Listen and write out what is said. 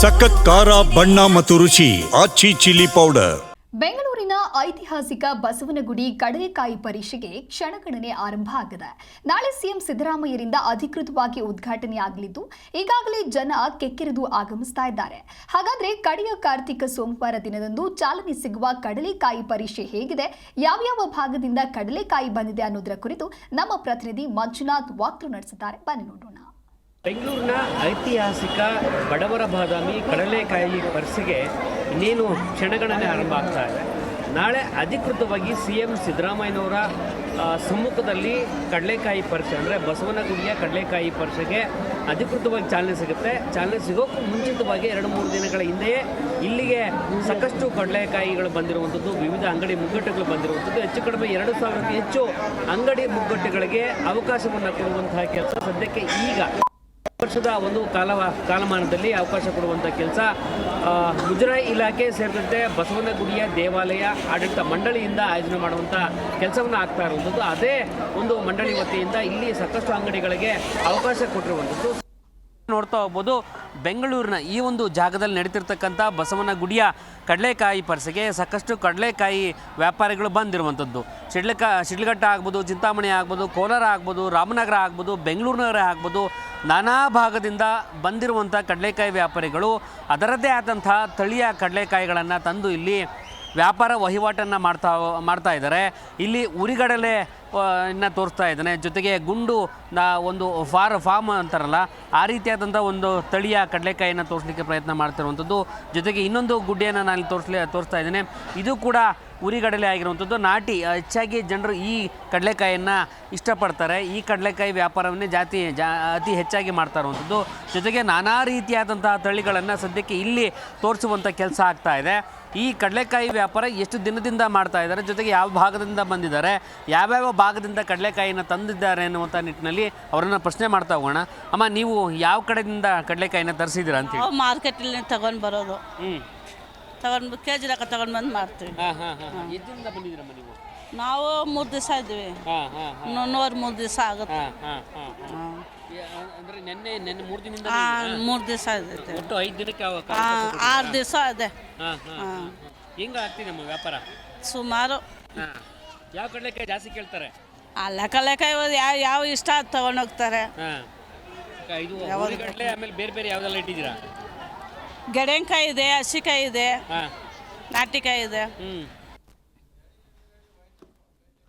ಸಖತ್ ಖಾರ, ಬಣ್ಣ ಮತ್ತು ರುಚಿ, ಆಚಿ ಚಿಲ್ಲಿ ಪೌಡರ್. ಬೆಂಗಳೂರಿನ ಐತಿಹಾಸಿಕ ಬಸವನಗುಡಿ ಕಡಲೆಕಾಯಿ ಪರೀಕ್ಷೆಗೆ ಕ್ಷಣಗಣನೆ ಆರಂಭ ಆಗಿದೆ. ನಾಳೆ ಸಿಎಂ ಸಿದ್ದರಾಮಯ್ಯರಿಂದ ಅಧಿಕೃತವಾಗಿ ಉದ್ಘಾಟನೆಯಾಗಲಿದ್ದು ಈಗಾಗಲೇ ಜನ ಕೆಕ್ಕಿರಿದು ಆಗಮಿಸ್ತಾ ಇದ್ದಾರೆ. ಹಾಗಾದ್ರೆ ಕಡೆಯ ಕಾರ್ತಿಕ ಸೋಮವಾರ ದಿನದಂದು ಚಾಲನೆ ಸಿಗುವ ಕಡಲೆಕಾಯಿ ಪರೀಕ್ಷೆ ಹೇಗಿದೆ ಯಾವ್ಯಾವ ಭಾಗದಿಂದ ಕಡಲೆಕಾಯಿ ಬಂದಿದೆ ಅನ್ನೋದರ ಕುರಿತು ನಮ್ಮ ಪ್ರತಿನಿಧಿ ಮಂಜುನಾಥ್ ವಾಕ್ತು ನಡೆಸಿದ್ದಾರೆ. ಬನ್ನಿ ನೋಡೋಣ. ಬೆಂಗಳೂರಿನ ಐತಿಹಾಸಿಕ ಬಡವರ ಬಾದಾಮಿ ಕಡಲೆಕಾಯಿ ಪರ್ಸಿಗೆ ಇನ್ನೇನು ಕ್ಷಣಗಣನೆ ಆರಂಭ ಆಗ್ತಾ ಇದೆ. ನಾಳೆ ಅಧಿಕೃತವಾಗಿ ಸಿ ಎಂ ಸಿದ್ದರಾಮಯ್ಯನವರ ಸಮ್ಮುಖದಲ್ಲಿ ಕಡಲೆಕಾಯಿ ಪರ್ಸೆ ಅಂದರೆ ಬಸವನಗುಡಿಯ ಕಡಲೆಕಾಯಿ ಪರ್ಸೆಗೆ ಅಧಿಕೃತವಾಗಿ ಚಾಲನೆ ಸಿಗುತ್ತೆ. ಚಾಲನೆ ಸಿಗೋಕ್ಕೂ ಮುಂಚಿತವಾಗಿ ಎರಡು ಮೂರು ದಿನಗಳ ಹಿಂದೆಯೇ ಇಲ್ಲಿಗೆ ಸಾಕಷ್ಟು ಕಡಲೆಕಾಯಿಗಳು ಬಂದಿರುವಂಥದ್ದು, ವಿವಿಧ ಅಂಗಡಿ ಮುಗ್ಗಟ್ಟುಗಳು ಬಂದಿರುವಂಥದ್ದು. ಹೆಚ್ಚು ಕಡಿಮೆ ಎರಡು ಸಾವಿರಕ್ಕೂ ಹೆಚ್ಚು ಅಂಗಡಿ ಮುಗ್ಗಟ್ಟುಗಳಿಗೆ ಅವಕಾಶವನ್ನು ಕೊಡುವಂತಹ ಕೆಲಸ ಸದ್ಯಕ್ಕೆ ಈಗ. ವರ್ಷದ ಒಂದು ಕಾಲ ಕಾಲಮಾನದಲ್ಲಿ ಅವಕಾಶ ಕೊಡುವಂಥ ಕೆಲಸ ಮುಜರಾಯಿ ಇಲಾಖೆ ಸೇರಿದಂತೆ ಬಸವನಗುಡಿಯ ದೇವಾಲಯ, ಆಡಳಿತ ಮಂಡಳಿಯಿಂದ ಆಯೋಜನೆ ಮಾಡುವಂಥ ಕೆಲಸವನ್ನು ಆಗ್ತಾ ಇರುವಂಥದ್ದು ಅದೇ ಒಂದು ಮಂಡಳಿ ವತಿಯಿಂದ ಇಲ್ಲಿ ಸಾಕಷ್ಟು ಅಂಗಡಿಗಳಿಗೆ ಅವಕಾಶ ಕೊಟ್ಟಿರುವಂಥದ್ದು ನೋಡ್ತಾ ಹೋಗ್ಬೋದು. ಬೆಂಗಳೂರಿನ ಈ ಒಂದು ಜಾಗದಲ್ಲಿ ನಡೀತಿರ್ತಕ್ಕಂಥ ಬಸವನ ಗುಡಿಯ ಕಡಲೆಕಾಯಿ ಪರಿಸೆಗೆ ಸಾಕಷ್ಟು ಕಡಲೆಕಾಯಿ ವ್ಯಾಪಾರಿಗಳು ಬಂದಿರುವಂಥದ್ದು. ಶಿಡ್ಲಕ, ಶಿಡ್ಲಘಟ್ಟ ಆಗ್ಬೋದು, ಚಿಂತಾಮಣಿ ಆಗ್ಬೋದು, ಕೋಲಾರ ಆಗ್ಬೋದು, ರಾಮನಗರ ಆಗ್ಬೋದು ಬೆಂಗಳೂರು ನಗರ ಆಗ್ಬೋದು, ನಾನಾ ಭಾಗದಿಂದ ಬಂದಿರುವಂಥ ಕಡಲೆಕಾಯಿ ವ್ಯಾಪಾರಿಗಳು ಅದರದ್ದೇ ಆದಂಥ ತಳಿಯ ಕಡಲೆಕಾಯಿಗಳನ್ನು ತಂದು ಇಲ್ಲಿ ವ್ಯಾಪಾರ ವಹಿವಾಟನ್ನು ಮಾಡ್ತಾ ಮಾಡ್ತಾ ಇದ್ದಾರೆ. ಇಲ್ಲಿ ಉರಿಗಡಲೆ ಇನ್ನ ತೋರಿಸ್ತಾ ಇದ್ದಾನೆ. ಜೊತೆಗೆ ಗುಂಡು ಒಂದು ಫಾರ್, ಫಾರ್ಮ್ ಅಂತಾರಲ್ಲ, ಆ ರೀತಿಯಾದಂಥ ಒಂದು ತಳಿಯ ಕಡಲೆಕಾಯಿಯನ್ನು ತೋರಿಸ್ಲಿಕ್ಕೆ ಪ್ರಯತ್ನ ಮಾಡ್ತಿರುವಂಥದ್ದು. ಜೊತೆಗೆ ಇನ್ನೊಂದು ಗುಡ್ಡೆಯನ್ನು ನಾನು ತೋರಿಸ್ಲಿ, ತೋರಿಸ್ತಾ ಇದ್ದೇನೆ. ಇದು ಕೂಡ ಉರಿಗಡಲೆ ಆಗಿರುವಂಥದ್ದು. ನಾಟಿ, ಹೆಚ್ಚಾಗಿ ಜನರು ಈ ಕಡಲೆಕಾಯಿಯನ್ನು ಇಷ್ಟಪಡ್ತಾರೆ. ಈ ಕಡಲೆಕಾಯಿ ವ್ಯಾಪಾರವನ್ನೇ ಜಾತಿ ಅತಿ ಹೆಚ್ಚಾಗಿ ಮಾಡ್ತಾ ಇರುವಂಥದ್ದು. ಜೊತೆಗೆ ನಾನಾ ರೀತಿಯಾದಂತಹ ತಳಿಗಳನ್ನು ಸದ್ಯಕ್ಕೆ ಇಲ್ಲಿ ತೋರಿಸುವಂಥ ಕೆಲಸ ಆಗ್ತಾ ಇದೆ. ಈ ಕಡಲೆಕಾಯಿ ವ್ಯಾಪಾರ ಎಷ್ಟು ದಿನದಿಂದ ಮಾಡ್ತಾ ಇದ್ದಾರೆ ಜೊತೆಗೆ ಯಾವ ಭಾಗದಿಂದ ಬಂದಿದ್ದಾರೆ ಯಾವ್ಯಾವ ಭಾಗದಿಂದ ಕಡಲೆಕಾಯಿನ ತಂದಿದ್ದಾರೆ ಅನ್ನುವಂಥ ನಿಟ್ಟಿನಲ್ಲಿ ಅವರನ್ನು ಪ್ರಶ್ನೆ ಮಾಡ್ತಾ ಹೋಗೋಣ. ಅಮ್ಮ ನೀವು ಯಾವ ಕಡೆಯಿಂದ ಕಡಲೆಕಾಯಿನ ತರಿಸಿದ್ದೀರಾ ಅಂತೇಳಿ ಮಾರ್ಕೆಟ್ ಮಾರ್ಕೆಟಲ್ಲಿ ತಗೊಂಡು ಬರೋದು. ತಗೊಂಡು ಕೆ ಜಿ ಲೆಕ್ಕ ತಗೊಂಡು ಬಂದು ಮಾಡ್ತೀವಿ ಬಂದಿದ್ದೀರಮ್ಮ ನೀವು? ನಾವು ಮೂರು ದಿವಸ ಹಾಂ ನೂರು ಮೂರು ದಿವಸ ಆಗುತ್ತೆ. ಮೂರು ದಿನದಿಂದ ಮೂರು ದಿವಸ ಆರು ದಿವಸ ಇದೆ ಹಾಂ ಹಾಂ ಹೆಂಗೆ ಆಗ್ತಿದೆಮ್ಮ ವ್ಯಾಪಾರ? ಸುಮಾರು. ಹಾಂ. ಯಾವ ಕಡಲೆಕಾಯಿ ಜಾಸ್ತಿ ಕೇಳ್ತಾರೆ? ಅಲ್ಲ ಕಲೆಕಾಯಿ ಯಾವ ಯಾವ ಇಷ್ಟ ಅದು ತಗೊಂಡೋಗ್ತಾರೆ ಹಾಂ. ಇದು ಉರಿಗಡ್ಲೆ ಆಮೇಲೆ ಬೇರೆ ಬೇರೆ ಯಾವ್ದೆಲ್ಲ ಇಟ್ಟಿದ್ದೀರಾ? ಗೆಣೆಕಾಯಿ ಇದೆ ಹಸಿಕಾಯಿ ಇದೆ ಹಾಂ. ನಾಟಿಕಾಯಿ ಇದೆ. ಹ್ಞೂ